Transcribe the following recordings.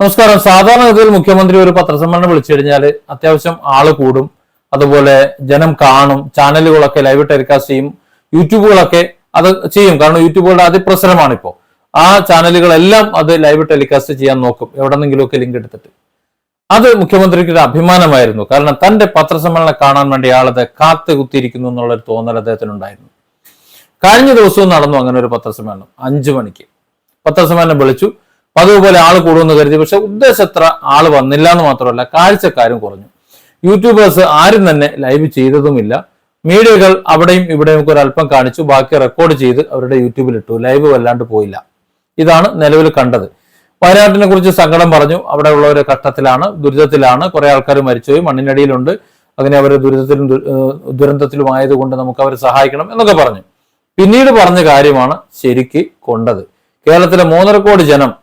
നമസ്കാരം. സാധാരണഗതിയിൽ മുഖ്യമന്ത്രി ഒരു പത്രസമ്മേളനം വിളിച്ചു കഴിഞ്ഞാൽ അത്യാവശ്യം ആൾ കൂടും. അതുപോലെ ജനം കാണും. ചാനലുകളൊക്കെ ലൈവ് ടെലികാസ്റ്റ് ചെയ്യും. യൂട്യൂബുകളൊക്കെ അത് ചെയ്യും. കാരണം യൂട്യൂബുകളുടെ അതിപ്രസരമാണ് ഇപ്പോൾ ആ ചാനലുകളെല്ലാം അത് ലൈവ് ടെലികാസ്റ്റ് ചെയ്യാൻ നോക്കും. എവിടെന്നെങ്കിലുമൊക്കെ ലിങ്ക് എടുത്തിട്ട്. അത് മുഖ്യമന്ത്രിക്ക് ഒരു അഭിമാനമായിരുന്നു. കാരണം തന്റെ പത്രസമ്മേളനം കാണാൻ വേണ്ടി ആളത് കാത്തു കുത്തിയിരിക്കുന്നു എന്നുള്ള ഒരു തോന്നൽ അദ്ദേഹത്തിനുണ്ടായിരുന്നു. കഴിഞ്ഞ ദിവസവും നടന്നു അങ്ങനെ ഒരു പത്രസമ്മേളനം. അഞ്ചു മണിക്ക്. പത്രസമ്മേളനം വിളിച്ചു. പതിവുപോലെ ആൾ കൂടുമെന്ന് കരുതി. പക്ഷെ ഉദ്ദേശത്ര ആൾ വന്നില്ല എന്ന് മാത്രമല്ല കാഴ്ചക്കാരും കുറഞ്ഞു. യൂട്യൂബേഴ്സ് ആരും തന്നെ ലൈവ് ചെയ്തതുമില്ല. മീഡിയകൾ അവിടെയും ഇവിടെയും ഒക്കെ ഒരല്പം കാണിച്ചു. ബാക്കി റെക്കോർഡ് ചെയ്ത് അവരുടെ യൂട്യൂബിൽ ഇട്ടു. ലൈവ് വല്ലാണ്ട് പോയില്ല. ഇതാണ് നിലവിൽ കണ്ടത്. വയനാട്ടിനെ കുറിച്ച് സങ്കടം പറഞ്ഞു. അവിടെ ഉള്ളവർ കഷ്ടത്തിലാണ് ദുരിതത്തിലാണ്. കുറെ ആൾക്കാർ മരിച്ചുപോയി മണ്ണിനടിയിലുണ്ട്. അങ്ങനെ അവർ ദുരിതത്തിലും ദുരന്തത്തിലും ആയതുകൊണ്ട് നമുക്ക് അവരെ സഹായിക്കണം എന്നൊക്കെ പറഞ്ഞു. പിന്നീട് പറഞ്ഞ കാര്യമാണ് ശരിക്ക് കൊണ്ടത്. കേരളത്തിലെ മൂന്നര കോടി ജനം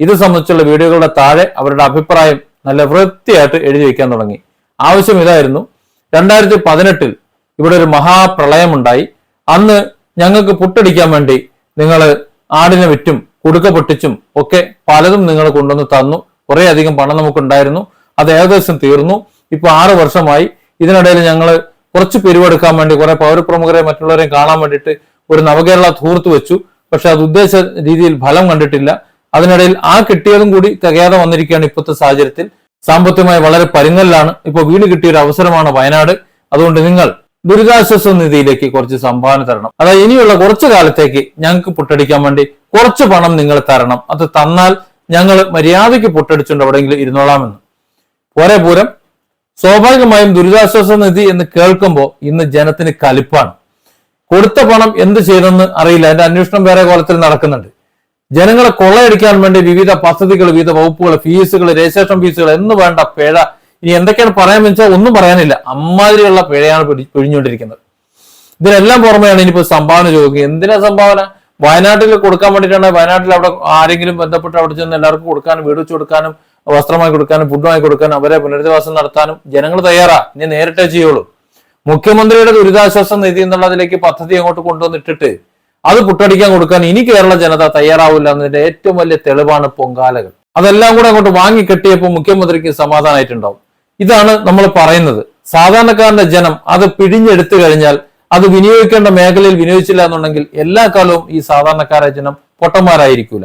ഇത് സംബന്ധിച്ചുള്ള വീഡിയോകളുടെ താഴെ അവരുടെ അഭിപ്രായം നല്ല വൃത്തിയായിട്ട് എഴുതി വയ്ക്കാൻ തുടങ്ങി. ആവശ്യം ഇതായിരുന്നു. രണ്ടായിരത്തി പതിനെട്ടിൽ ഇവിടെ ഒരു മഹാപ്രളയമുണ്ടായി അന്ന് ഞങ്ങൾക്ക് പുട്ടടിക്കാൻ വേണ്ടി നിങ്ങൾ ആടിനെ വിറ്റും കുടുക്ക പൊട്ടിച്ചും ഒക്കെ പലതും നിങ്ങൾ കൊണ്ടുവന്ന് തന്നു. കുറെ അധികം പണം നമുക്കുണ്ടായിരുന്നു. അത് ഏകദേശം തീർന്നു. ഇപ്പൊ ആറു വർഷമായി. ഇതിനിടയിൽ ഞങ്ങൾ കുറച്ച് പിരിവെടുക്കാൻ വേണ്ടി കുറെ പൗരപ്രമുഖരെ മറ്റുള്ളവരെയും കാണാൻ വേണ്ടിയിട്ട് ഒരു നവകേരള ധൂർത്ത് വെച്ചു. പക്ഷെ അത് ഉദ്ദേശ രീതിയിൽ ഫലം കണ്ടിട്ടില്ല. അതിനിടയിൽ ആ കിട്ടിയതും കൂടി തികയാതെ വന്നിരിക്കുകയാണ് ഇപ്പോഴത്തെ സാഹചര്യത്തിൽ. സാമ്പത്തികമായി വളരെ പരിങ്ങലിലാണ്. ഇപ്പൊ വീട് കിട്ടിയ ഒരു അവസരമാണ് വയനാട്. അതുകൊണ്ട് നിങ്ങൾ ദുരിതാശ്വാസ നിധിയിലേക്ക് കുറച്ച് സംഭാവന തരണം. അതായത് ഇനിയുള്ള കുറച്ചു കാലത്തേക്ക് ഞങ്ങൾക്ക് പൊട്ടടിക്കാൻ വേണ്ടി കുറച്ച് പണം നിങ്ങൾ തരണം. അത് തന്നാൽ ഞങ്ങൾ മര്യാദയ്ക്ക് പൊട്ടടിച്ചുകൊണ്ട് എവിടെയെങ്കിലും ഇരുന്നോളാമെന്ന്. പോരെ പൂരം? സ്വാഭാവികമായും ദുരിതാശ്വാസ നിധി എന്ന് കേൾക്കുമ്പോൾ ഇന്ന് ജനത്തിന് കലിപ്പാണ്. കൊടുത്ത പണം എന്ത് ചെയ്തെന്ന് അറിയില്ല. അതിന്റെ അന്വേഷണം വേറെ കോലത്തിൽ നടക്കുന്നുണ്ട്. ജനങ്ങളെ കൊള്ളയടിക്കാൻ വേണ്ടി വിവിധ പദ്ധതികൾ വിവിധ വകുപ്പുകൾ ഫീസുകൾ രജിസ്ട്രേഷൻ ഫീസുകൾ എന്ന് വേണ്ട പിഴ. ഇനി എന്തൊക്കെയാണ് പറയാൻ വെച്ചാൽ ഒന്നും പറയാനില്ല. അമ്മാതിരിയുള്ള പിഴയാണ് പിഴിഞ്ഞുകൊണ്ടിരിക്കുന്നത്. ഇതിനെല്ലാം പുറമെയാണ് ഇനിയിപ്പോ സംഭാവന ചോദിക്കുക എന്തിനാ സംഭാവന? വയനാട്ടിൽ കൊടുക്കാൻ വേണ്ടിയിട്ടാണ് വയനാട്ടിൽ അവിടെ ആരെങ്കിലും ബന്ധപ്പെട്ട് അവിടെ ചെന്ന് എല്ലാവർക്കും കൊടുക്കാനും വീട് വെച്ച് കൊടുക്കാനും വസ്ത്രമായി കൊടുക്കാനും ഫുഡ് കൊടുക്കാനും അവരെ പുനരധിവാസം നടത്താനും ജനങ്ങൾ തയ്യാറാ. ഇനി നേരിട്ടേ ചെയ്യുള്ളൂ. മുഖ്യമന്ത്രിയുടെ ദുരിതാശ്വാസ നിധി എന്നുള്ളതിലേക്ക് പദ്ധതി അങ്ങോട്ട് കൊണ്ടുവന്നിട്ടിട്ട് അത് പുട്ടടിക്കാൻ കൊടുക്കാൻ ഇനി കേരള ജനത തയ്യാറാവില്ല എന്നതിന്റെ ഏറ്റവും വലിയ തെളിവാണ് പൊങ്കാലകൾ. അതെല്ലാം കൂടെ അങ്ങോട്ട് വാങ്ങിക്കെട്ടിയപ്പോൾ മുഖ്യമന്ത്രിക്ക് സമാധാനമായിട്ടുണ്ടാവും ഇതാണ് നമ്മൾ പറയുന്നത്. സാധാരണക്കാരന്റെ ജനം അത് പിഴിഞ്ഞെടുത്തു കഴിഞ്ഞാൽ അത് വിനിയോഗിക്കേണ്ട മേഖലയിൽ വിനിയോഗിച്ചില്ല എന്നുണ്ടെങ്കിൽ എല്ലാ കാലവും ഈ സാധാരണക്കാരായ ജനം പൊട്ടന്മാരായിരിക്കൂല.